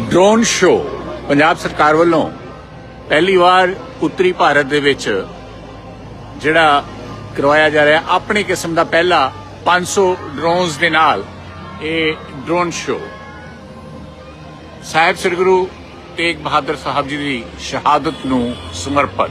Drone show Punjab ਸਰਕਾਰ ਵੱਲੋਂ ਪਹਿਲੀ ਵਾਰ ਉੱਤਰੀ ਭਾਰਤ ਦੇ ਵਿੱਚ ਜਿਹੜਾ ਕਰਵਾਇਆ ਜਾ ਰਿਹਾ, ਆਪਣੀ ਕਿਸਮ ਦਾ ਪਹਿਲਾ 500 ਡਰੋਨਸ ਦੇ ਨਾਲ ਇਹ ਡਰੋਨ ਸ਼ੋਅ। ਸਾਹਿਬ ਸ੍ਰੀ ਗੁਰੂ ਤੇਗ ਬਹਾਦਰ ਸਾਹਿਬ ਜੀ ਦੀ ਸ਼ਹਾਦਤ ਨੂੰ ਸਮਰਪਿਤ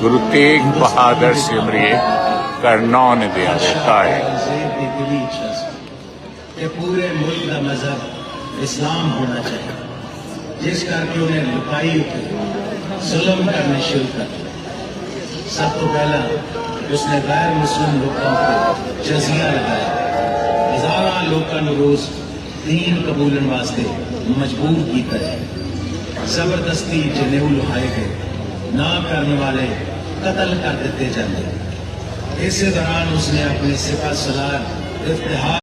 ਗੁਰੂ ਤੇਗ ਬਹਾਦਰ ਸਿਮਰਿਏ ਕਰਨੌ ਨੇ ਦਿਆ ਦਿੱਤਾਏ ਦੀ ਦਿਲੀ ਇੱਛਾ ਸੀ ਕਿ ਪੂਰੇ ਮੁਲਕ ਦਾ ਮਜ਼ਹਬ ਇਸਲਾਮ ਹੋਣਾ ਚਾਹੀਦਾ ਜਿਸ ਕਰਕੇ ਉਹਨੇ ਲੁਕਾਈ ਉੱਤੇ ਜ਼ੁਲਮ ਕਰਨੇ ਸ਼ੁਰੂ ਕਰ ਦਿੱਤੇ ਸਭ ਤੋਂ ਪਹਿਲਾਂ ਉਸਨੇ ਗੈਰ ਮੁਸਲਿਮ दीन कबूलण वास्ते मजबूर किया जाए। ज़बरदस्ती जनेऊ लुहाए गए, ना करने वाले कत्ल कर दिते जाते इस दौरान उसने अपने सिफा सलार इफ्तार